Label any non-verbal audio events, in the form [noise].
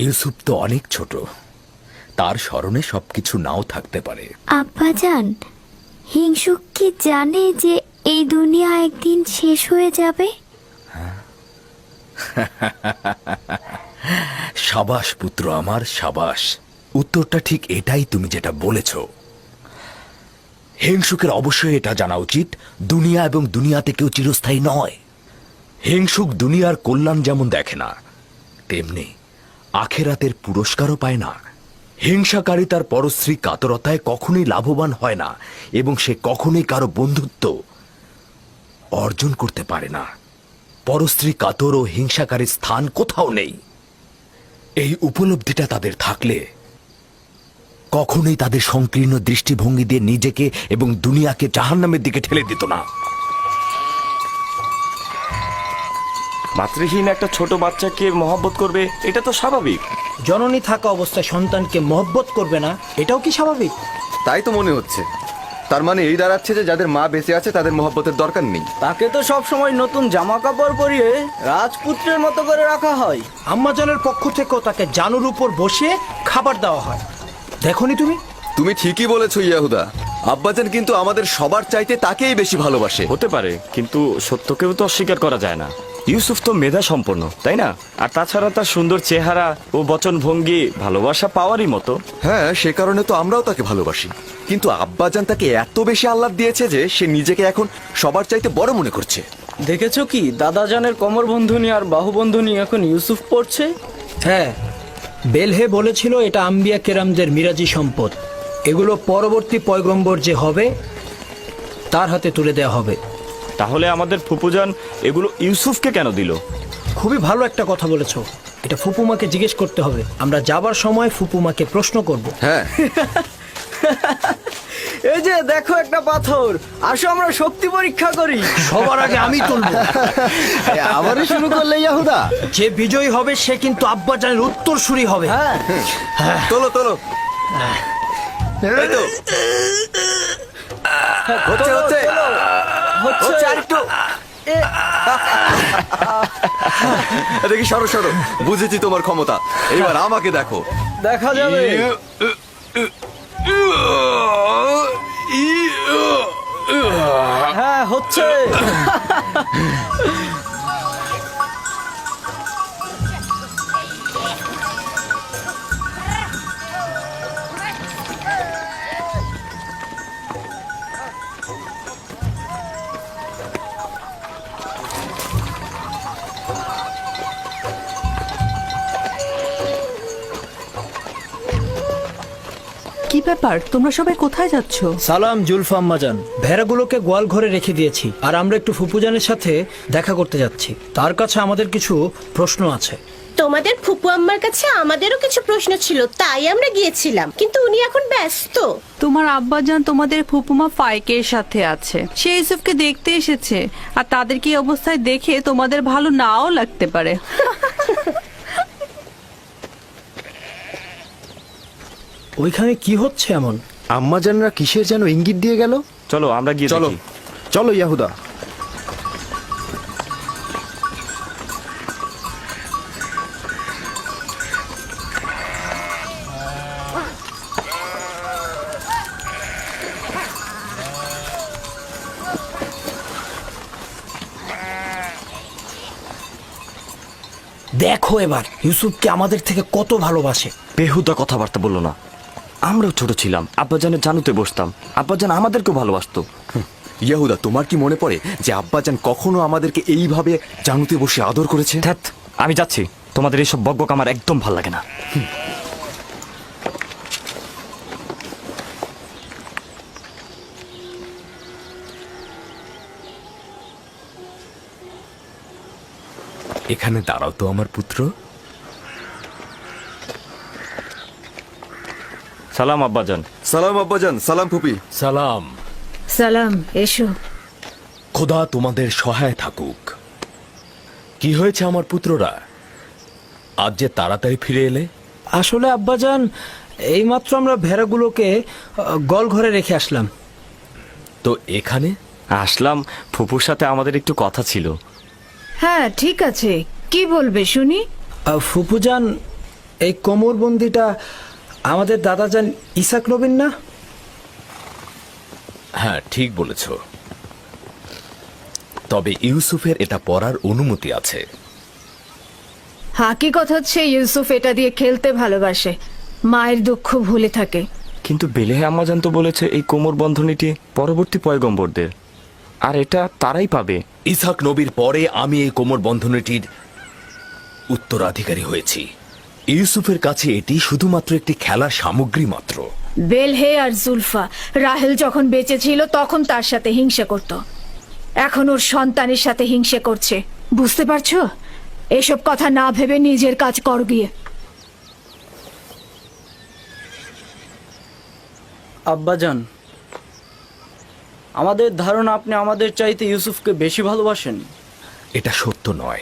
ইউসুফ তো অনেক ছোট। তার স্মরণে সবকিছু নাও থাকতে পারে। আব্বাজান হিংসুক কি জানে যে এই দুনিয়া একদিন শেষ হয়ে যাবে? [laughs] সাবাস পুত্র আমার সাবাস। উত্তরটা ঠিক এটাই তুমি যেটা বলেছ। হিংসুকের অবশ্যই এটা জানা উচিত দুনিয়া এবং দুনিয়াতে কেউ চিরস্থায়ী নয়। হিংসুক দুনিয়ার কল্যাণ যেমন দেখে না তেমনি আখেরাতের পুরস্কারও পায় না। হিংসাকারী তার পরশ্রী কাতরতায় কখনোই লাভবান হয় না এবং সে কখনোই কারও বন্ধুত্ব অর্জন করতে পারে না। পরস্ত্রী কাতর ও হিংসাকারীর স্থান কোথাও নেই। এই উপলব্ধিটা তাদের থাকলে কখনোই তাদের সংকীর্ণ দৃষ্টিভঙ্গি দিয়ে নিজেকে এবং দুনিয়াকে জাহান্নামের দিকে ঠেলে দিত না। মাতৃহীন একটা ছোট বাচ্চাকে মহব্বত করবে এটা তো স্বাভাবিক। জননী থাকা অবস্থায় সন্তানকে মহব্বত করবে না এটাও কি স্বাভাবিক? তাই তো মনে হচ্ছে। তার মানে এই দাঁড়াচ্ছে যে যাদের মা বেঁচে আছে তাদের মহব্বতের দরকার নেই। তাকে তো সব সময় নতুন জামা কাপড় পরিয়ে রাজপুত্রের মতো করে রাখা হয়। আম্মাজানের পক্ষ থেকেও তাকে জানুর উপর বসিয়ে খাবার দেওয়া হয়। দেখনি তুমি? তুমি ঠিকই বলেছ ইয়াহুদা। আব্বাজান কিন্তু আমাদের সবার চাইতে তাকেই বেশি ভালোবাসে। হতে পারে কিন্তু সত্যকেও তো অস্বীকার করা যায় না। ইউসুফ তো মেধা সম্পন্ন তাই না? আর তাছাড়া তার সুন্দর চেহারা ও বচন ভঙ্গি ভালোবাসা পাওয়ারই মতো। হ্যাঁ সে কারণে তো আমরাও তাকে ভালোবাসি। কিন্তু আব্বাজান তাকে এত বেশি আহ্লাদ দিয়েছে যে সে নিজেকে এখন সবার চাইতে বড় মনে করছে। দেখেছ কি? দাদাজানের কমর বন্ধনী আর বাহু বন্ধনী এখন ইউসুফ পড়ছে? হ্যাঁ বেলহে বলেছিল এটা আম্বিয়া কেরামদের মিরাজি সম্পদ। এগুলো পরবর্তী পয়গম্বর যে হবে তার হাতে তুলে দেওয়া হবে। তাহলে আমাদের ফুপুজান এগুলো ইউসুফকে কেন দিল? খুবই ভালো একটা কথা বলেছ। এটা ফুপুমাকে জিজ্ঞেস করতে হবে। আমরা যাবার সময় ফুপুমাকে প্রশ্ন করব। হ্যাঁ। [laughs] এই যে দেখো একটা পাথর। আসো আমরা শক্তি পরীক্ষা করি। সবার আগে আমি তুলব। [laughs] আবারও শুরু করলে ইয়াহুদা। যে বিজয়ী হবে সে কিন্তু আব্বা আব্বাজানের উত্তরসূরি হবে। হ্যাঁ। তোলো তোলো। এই তো। হচ্ছে হচ্ছে। হচ্ছে আরেকটু [laughs] দেখি সরো সরো। বুঝেছি তোমার ক্ষমতা। এবার আমাকে দেখো। দেখা যাবে। হ্যাঁ হচ্ছে। [laughs] কি ব্যাপার তোমরা সবাই কোথায় যাচ্ছ? সালাম জুলফা আম্মাজান। ভেড়াগুলোকে গোয়াল ঘরে রেখে দিয়েছি আর আমরা একটু ফুপুজানের সাথে দেখা করতে যাচ্ছি। তার কাছে আমাদের কিছু প্রশ্ন আছে। তোমাদের ফুপু আম্মার কাছে আমাদেরও কিছু প্রশ্ন ছিল তাই আমরা গিয়েছিলাম। কিন্তু উনি এখন ব্যস্ত। তোমার আব্বাজান তোমাদের ফুপুমা ফাইকের সাথে আছে। সে ইউসুফকে দেখতে এসেছে আর তাদেরকে এই অবস্থায় দেখে তোমাদের ভালো নাও লাগতে পারে। [laughs] ওইখানে কি হচ্ছে এমন? আম্মা আম্মাজানরা কিসের যেন ইঙ্গিত দিয়ে গেল? চলো আমরা গিয়ে চলো। দেখি। চলো ইয়াহুদা। দেখো এবার ইউসুফকে আমাদের থেকে কত ভালোবাসে। বেহুদা কথাবার্তা বলল না। আমরাও ছোট ছিলাম। আব্বাজানের জানুতে বসতাম। আব্বাজান আমাদেরকেও ভালোবাসতো। ইয়াহুদা তোমার কি মনে পড়ে যে আব্বাজান কখনো আমাদেরকে এইভাবে জানুতে বসে আদর করেছে? ধ্যাত আমি যাচ্ছি। তোমাদের এইসব বকবক আমার একদম ভালো লাগে না। এখানে দাঁড়াও তো আমার পুত্র। সালাম আব্বাজান। সালাম আব্বাজান। সালাম ফুপি। সালাম। সালাম এসো। খোদা তোমাদের সহায় থাকুক। কি হয়েছে আমার পুত্ররা? আজ যে তাড়াতাড়ি ফিরে এলে? আসলে আব্বাজান এইমাত্র আমরা ভেড়াগুলোকে গল ঘরে রেখে আসলাম। তো এখানে? আসলাম। ফুপুর সাথে আমাদের একটু কথা ছিল। হ্যাঁ ঠিক আছে। কি বলবে শুনি? ফুপুজান এই কোমরবন্দিটা আমাদের দাদাজান ইসাক নবীন না? হ্যাঁ ঠিক বলেছ। তবে ইউসুফের এটা পড়ার অনুমতি আছে। হাকিকত হচ্ছে ইউসুফ এটা দিয়ে খেলতে ভালোবাসে। মায়ের দুঃখ ভুলে থাকে। কিন্তু বেলেহে আম্মাজান তো বলেছে এই কোমর বন্ধনীটি পরবর্তী পয়গম্বরদের। আর এটা তারাই পাবে। ইসাক নবীর পরে আমি এই কোমর বন্ধনীটির উত্তরাধিকারী হয়েছি। ইউসুফের কাছে এটি শুধুমাত্র একটি খেলার সামগ্রী মাত্র। বেলহে আর জুলফা রাহেল যখন বেঁচে ছিল তখন তার সাথে হিংসা করত। এখন ওর সন্তানের সাথে হিংসে করছে। বুঝতে পারছ? এসব কথা না ভেবে নিজের কাজ কর গিয়ে। আব্বাজান আমাদের ধারণা আপনি আমাদের চাইতে ইউসুফকে বেশি ভালোবাসেন। এটা সত্য নয়।